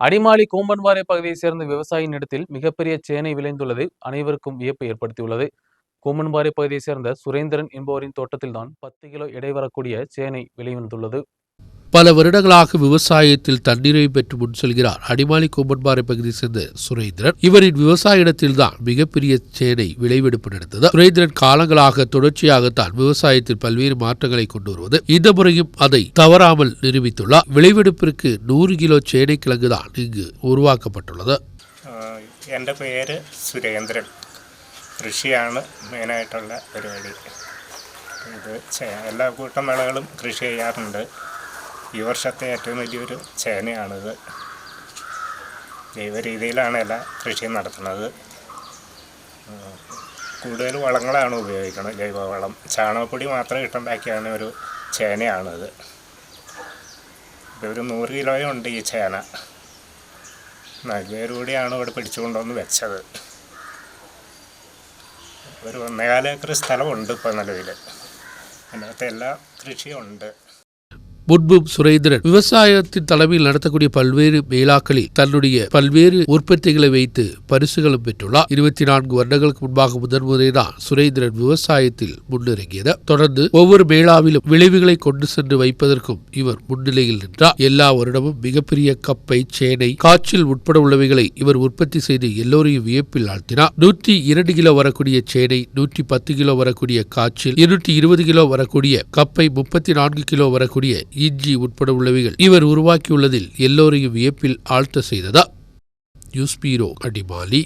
அடிமாலி கூம்பன்வாரை பகுதியைச் சேர்ந்த விவசாயியின் இடத்தில் மிகப்பெரிய சேனை விளைந்துள்ளது. அனைவருக்கும் வியப்பை ஏற்படுத்தியுள்ளது. கூம்பன்பாறை பகுதியைச் சேர்ந்த சுரேந்திரன் என்பவரின் தோட்டத்தில்தான் பத்து கிலோ எடை வரக்கூடிய சேனை விளைந்துள்ளது. பல வருடங்களாக விவசாயத்தில் தண்ணீரை பெற்று முன் செல்கிறார் அடிமாலி கூம்பன்பாறை பகுதியை சேர்ந்த சுரேந்திரன் இவரின் விவசாய இடத்தில்தான் மிகப்பெரிய சேனை விளைவெடுப்பு நடந்தது சுரேந்திரன் காலங்களாக தொடர்ச்சியாகத்தான் விவசாயத்தில் பல்வேறு மாற்றங்களை கொண்டு வருவது இந்த முறையும் அதை தவறாமல் நிரூபித்துள்ளார் விளைவெடுப்பிற்கு நூறு கிலோ சேனை கிழங்குதான் இங்கு ഉരുവാക്കപ്പെട്ടുള്ളത് ആഹ് എൻ്റെ പേര് സുരേന്ദ്രൻ കൃഷിയാണ് മെയിനായിട്ടുള്ള പരിപാടി ഇത് ചേ- എല്ലാ കൂട്ടം വിളകളും കൃഷി ചെയ്യാറുണ്ട് ഈ വർഷത്തെ ഏറ്റവും വലിയൊരു ചേനയാണിത്. ജൈവ രീതിയിലാണ് എല്ലാ കൃഷിയും നടത്തുന്നത്. കൂടുതൽ വളങ്ങളാണ് ഉപയോഗിക്കുന്നത് ജൈവവളം. ചാണകപ്പൊടി മാത്രം ഇട്ടുണ്ടാക്കിയാണ് ഒരു ചേനയാണിത്. ഒരു നൂറ് കിലോയും ഉണ്ട് ഈ ചേന. നൽവേരൂടെയാണ് ഇവിടെ പിടിച്ചുകൊണ്ടുവന്ന് വെച്ചത്. ഒരു ഒന്നേകാല ഏക്കർ സ്ഥലമുണ്ട് ഇപ്പോൾ നിലവിൽ. അതിനകത്ത് എല്ലാ കൃഷിയുണ്ട് முன்பும் சுரேந்திரன் விவசாயத்தின் தலைமையில் நடத்தக்கூடிய பல்வேறு மேலாக்களில் தன்னுடைய பல்வேறு உற்பத்திகளை வைத்து பரிசுகளும் பெற்றுள்ளார். இருபத்தி நான்கு வருடங்களுக்கு முன்பாக முதன் முறைதான் சுரேந்திரன் விவசாயத்தில் முன்னிறங்கியது. தொடர்ந்து ஒவ்வொரு மேளாவிலும் விளைவுகளை கொண்டு சென்று வைப்பதற்கும் இவர் முன்னிலையில் நின்றார். எல்லா வருடமும் மிகப்பெரிய கப்பை சேனை காய்ச்சல் உட்பட உள்ளவைகளை இவர் உற்பத்தி செய்து எல்லோரையும் வியப்பில் ஆழ்த்தினார். நூற்றி இரண்டு கிலோ வரக்கூடிய சேனை நூற்றி பத்து கிலோ வரக்கூடிய காய்ச்சல் இருநூற்றி இருபது கிலோ வரக்கூடிய கப்பை முப்பத்தி நான்கு கிலோ வரக்கூடிய இஜி உட்பட உள்ளவைகள். இவர் உருவாக்கியுள்ளதில் எல்லோரையும் வியப்பில் ஆழ்த்த செய்ததா? யூஸ்பீரோ அடிமாலி.